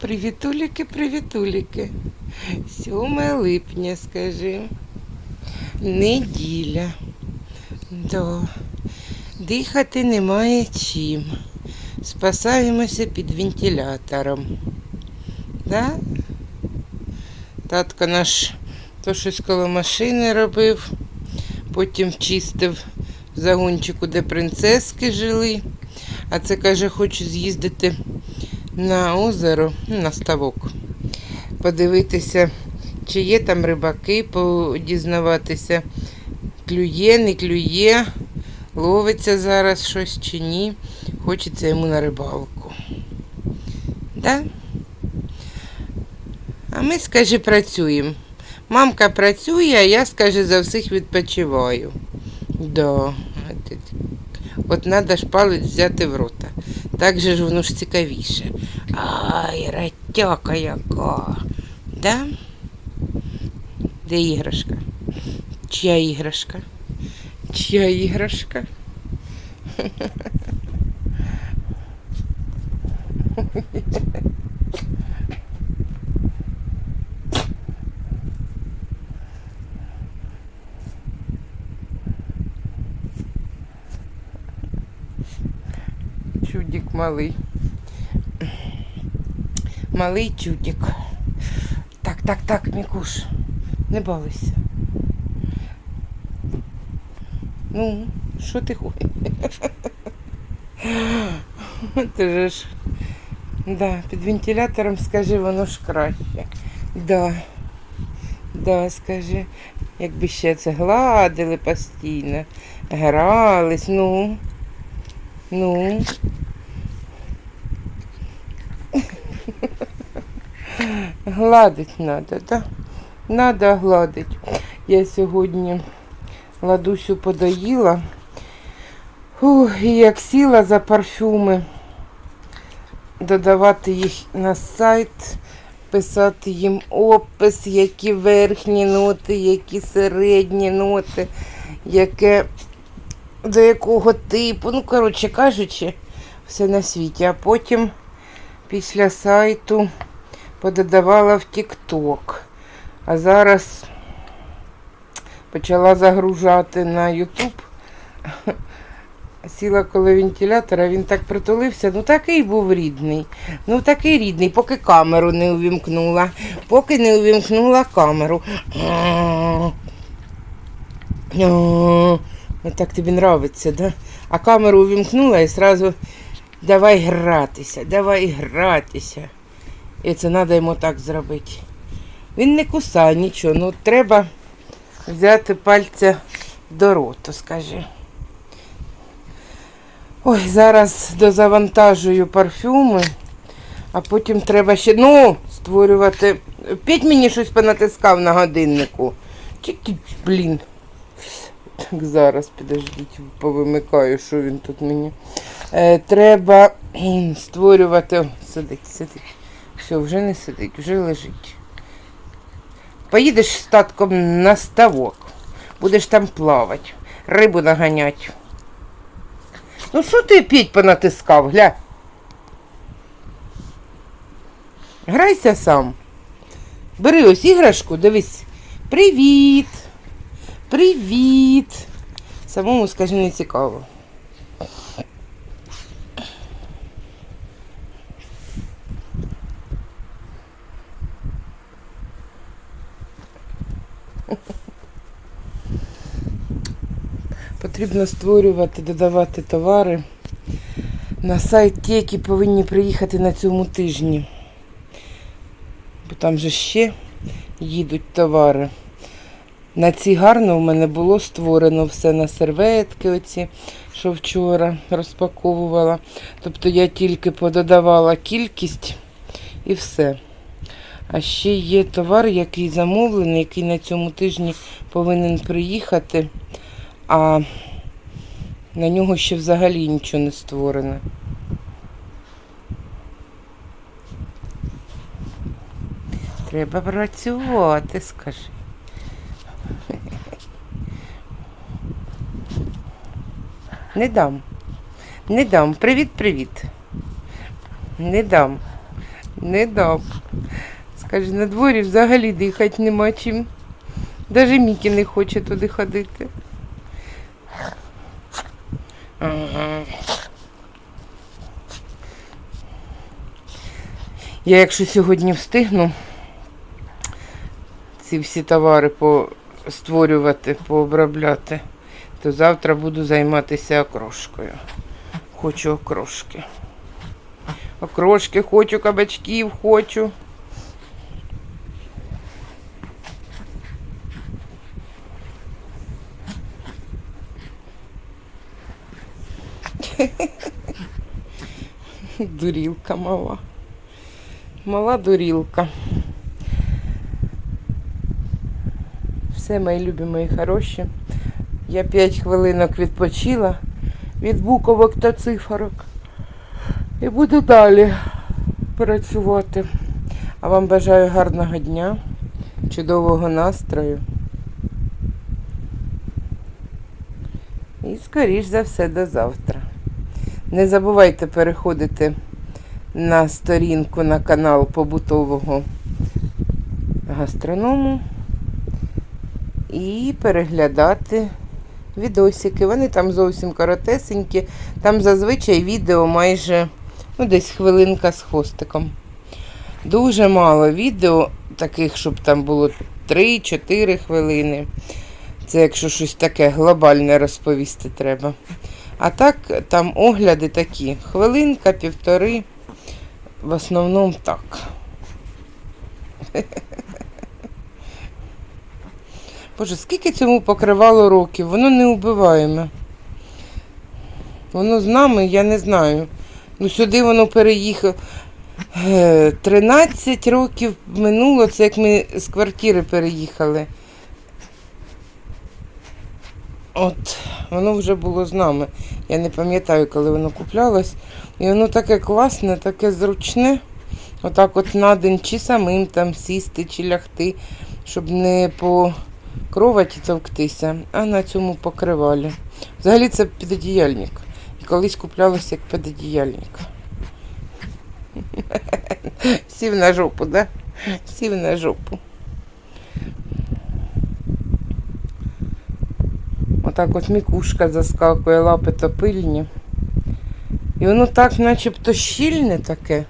Привітуліки, привітуліки. 7 липня, скажи. Неділя. Да. Дихати немає чим. Спасаємося під вентилятором. Да? Татко наш то щось коло машини робив, потім чистив загончику, де принцески жили. А це каже, хочу з'їздити на озеро, ну, на ставок, подивитися, чи є там рибаки, подізнаватися, клює, не клює, ловиться зараз щось чи ні. Хочеться йому на рибалку. Да? А ми, скажи, працюємо. Мамка працює, а я, скажи, за всіх відпочиваю. Да. От треба ж палець взяти в рота. Так же ж воно ж цікавіше. Ай, ратяка яка. Да? Де іграшка? Чия іграшка? Чия іграшка? Чудик малий. Малий чудик. Так, так, так, Мікуш, не балуйся. Ну, що ти хочеш? Ти ж. Да, під вентилятором скажи, воно ж краще. Да. Да, скажи. Якби ще це гладили постійно, грались, ну. Ну. Гладить надо, да? Надо гладить. Я сьогодні ладусю подоїла. Ух, і як сіла за парфюми, додавати їх на сайт, писати їм опис, які верхні ноти, які середні ноти, яке до якого типу. Ну, коротше кажучи, все на світі. А потім після сайту пододавала в TikTok. А зараз почала загружати на YouTube. Сіла коло вентилятора, він так притулився, ну такий був рідний. Ну такий рідний, поки камеру не увімкнула, поки не увімкнула камеру. Ну так тобі нравиться, да? А камеру увімкнула і одразу давай гратися, давай гратися. І це треба йому так зробити. Він не кусає нічого, ну треба взяти пальця до роту, скажи. Ой, зараз дозавантажую парфюми, а потім треба ще, ну, створювати. П'ять мені щось понатискав на годиннику. Тільки, блін. Так, зараз, підождіть, повимикаю, що він тут мені. Е, треба створювати. Сидить, сидить. Все, вже не сидить, вже лежить. Поїдеш з татком на ставок, будеш там плавати, рибу наганяти. Ну що ти п'ять понатискав, гля? Грайся сам. Бери ось іграшку, дивись. Привіт! Привіт! Самому скажи не цікаво. Потрібно створювати, додавати товари на сайт ті, які повинні приїхати на цьому тижні. Бо там же ще їдуть товари. На ці гарно в мене було створено все на серветки, оці, що вчора розпаковувала. Тобто я тільки пододавала кількість і все. А ще є товар, який замовлений, який на цьому тижні повинен приїхати, а на нього ще взагалі нічого не створено. Треба працювати, скажи. Не дам. Не дам. Привіт-привіт. Не дам. Не дам. Скажи, на дворі взагалі дихати нема чим. Даже Мікі не хоче туди ходити. Я якщо сьогодні встигну ці всі товари створювати, пообробляти, то завтра буду займатися окрошкою. Хочу окрошки. Окрошки хочу, кабачків хочу. Дурілка мала. Мала дурілка. Все, мої любі, мої хороші. Я 5 хвилинок відпочила від буковок та циферок. І буду далі працювати. А вам бажаю гарного дня, чудового настрою. І скоріш за все до завтра. Не забувайте переходити на сторінку на канал побутового гастроному і переглядати відосики. Вони там зовсім коротесенькі. Там зазвичай відео майже ну, десь хвилинка з хвостиком. Дуже мало відео, таких, щоб там було 3-4 хвилини. Це якщо щось таке глобальне розповісти треба. А так там огляди такі. Хвилинка, півтори. В основному так. Боже, скільки цьому покривало років? Воно не убиваємо. Воно з нами, я не знаю. Ну сюди воно переїхало. Е, 13 років минуло, це як ми з квартири переїхали. От, воно вже було з нами. Я не пам'ятаю, коли воно куплялось. І воно таке класне, таке зручне. Отак от на день чи самим там сісти, чи лягти, щоб не по кроваті товктися, а на цьому покривалі. Взагалі це підодіяльник. І колись куплялось як підодіяльник. Сів на жопу, да? Сів на жопу. Отак от мікушка заскакує, лапи топильні. І воно так начебто щільне таке,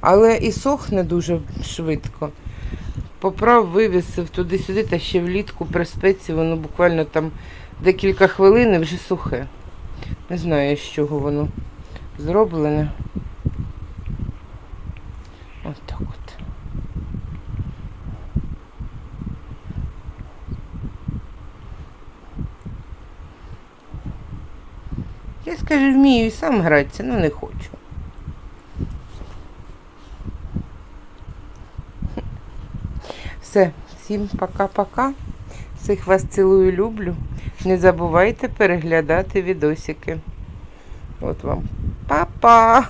але і сохне дуже швидко. Поправ, вивісив туди-сюди, та ще влітку при спеці воно буквально там декілька хвилин і вже сухе. Не знаю, з чого воно зроблене. От так от. Я скажу, вмію і сам гратися, але не хочу. Все, всім пока-пока. Всіх вас цілую, люблю. Не забувайте переглядати відосики. От вам. Па-па!